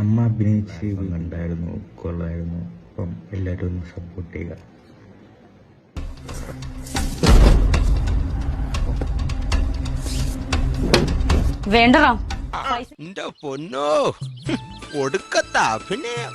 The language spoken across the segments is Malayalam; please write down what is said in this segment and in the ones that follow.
അമ്മ അഭിനയിച്ച് കണ്ടായിരുന്നു കൊള്ളായിരുന്നു. അപ്പം എല്ലാവരും ഒന്ന് സപ്പോർട്ട് ചെയ്യുക. വേണ്ടടാ എന്റെ പൊന്നോ ഒടുക്കത്ത അഭിനയം.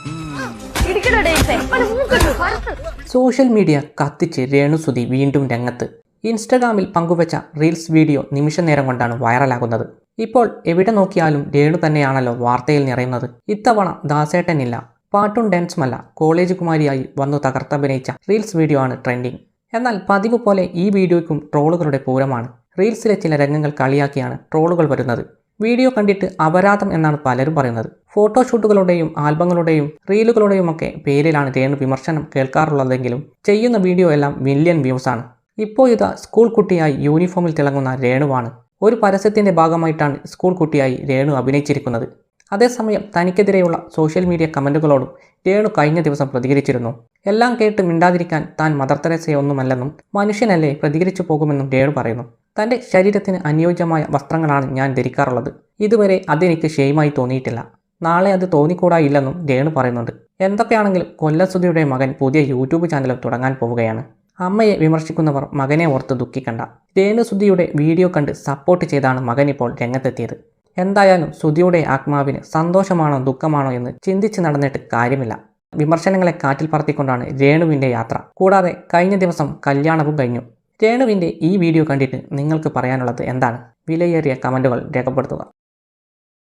സോഷ്യൽ മീഡിയ കത്തിച്ച് രേണുസുതി വീണ്ടും രംഗത്ത്. ഇൻസ്റ്റഗ്രാമിൽ പങ്കുവച്ച റീൽസ് വീഡിയോ നിമിഷ നേരം കൊണ്ടാണ് വൈറലാകുന്നത്. ഇപ്പോൾ എവിടെ നോക്കിയാലും രേണു തന്നെയാണല്ലോ വാർത്തയിൽ നിറയുന്നത്. ഇത്തവണ ദാസേട്ടനില്ല. പാട്ടും ഡാൻസുമല്ല. കോളേജ് കുമാരിയായി വന്നു തകർത്തഭിനയിച്ച റീൽസ് വീഡിയോ ആണ് ട്രെൻഡിങ്. എന്നാൽ പതിവ് പോലെ ഈ വീഡിയോയ്ക്കും ട്രോളുകളുടെ പൂരമാണ്. റീൽസിലെ ചില രംഗങ്ങൾ കളിയാക്കിയാണ് ട്രോളുകൾ വരുന്നത്. വീഡിയോ കണ്ടിട്ട് അപരാധം എന്നാണ് പലരും പറയുന്നത്. ഫോട്ടോഷൂട്ടുകളുടെയും ആൽബങ്ങളുടെയും റീലുകളുടെയും ഒക്കെ പേരിലാണ് രേണു വിമർശനം കേൾക്കാറുള്ളതെങ്കിലും ചെയ്യുന്ന വീഡിയോ എല്ലാം മില്യൺ വ്യൂസാണ് ഇപ്പോൾ ഇതാ സ്കൂൾ കുട്ടിയായി യൂണിഫോമിൽ തിളങ്ങുന്ന രേണുവാണ്. ഒരു പരസ്യത്തിന്റെ ഭാഗമായിട്ടാണ് സ്കൂൾ കുട്ടിയായി രേണു അഭിനയിച്ചിരിക്കുന്നത്. അതേസമയം തനിക്കെതിരെയുള്ള സോഷ്യൽ മീഡിയ കമന്റുകളോടും രേണു കഴിഞ്ഞ ദിവസം പ്രതികരിച്ചിരുന്നു. എല്ലാം കേട്ട് മിണ്ടാതിരിക്കാൻ താൻ മദർ തെരേസയൊന്നുമല്ലെന്നും മനുഷ്യനല്ലേ പ്രതികരിച്ചു പോകുമെന്നും രേണു പറയുന്നു. തന്റെ ശരീരത്തിന് അനുയോജ്യമായ വസ്ത്രങ്ങളാണ് ഞാൻ ധരിക്കാറുള്ളത്. ഇതുവരെ അതെനിക്ക് ഷെയിമായി തോന്നിയിട്ടില്ല. നാളെ അത് തോന്നിക്കൂടായില്ലെന്നും രേണു പറയുന്നുണ്ട്. എന്തൊക്കെയാണെങ്കിലും കൊല്ലസുതിയുടെ മകൻ പുതിയ യൂട്യൂബ് ചാനൽ തുടങ്ങാൻ പോവുകയാണ്. അമ്മയെ വിമർശിക്കുന്നവർ മകനെ ഓർത്ത് ദുഃഖിക്കണ്ട. രേണുസുധിയുടെ വീഡിയോ കണ്ട് സപ്പോർട്ട് ചെയ്താണ് മകൻ ഇപ്പോൾ രംഗത്തെത്തിയത്. എന്തായാലും സുധിയുടെ ആത്മാവിന് സന്തോഷമാണോ ദുഃഖമാണോ എന്ന് ചിന്തിച്ച് നടന്നിട്ട് കാര്യമില്ല. വിമർശനങ്ങളെ കാറ്റിൽ പറത്തിക്കൊണ്ടാണ് രേണുവിന്റെ യാത്ര. കൂടാതെ കഴിഞ്ഞ ദിവസം കല്യാണവും കഴിഞ്ഞു. രേണുവിന്റെ ഈ വീഡിയോ കണ്ടിട്ട് നിങ്ങൾക്ക് പറയാനുള്ളത് എന്താണ്? വിലയേറിയ കമന്റുകൾ രേഖപ്പെടുത്തുക.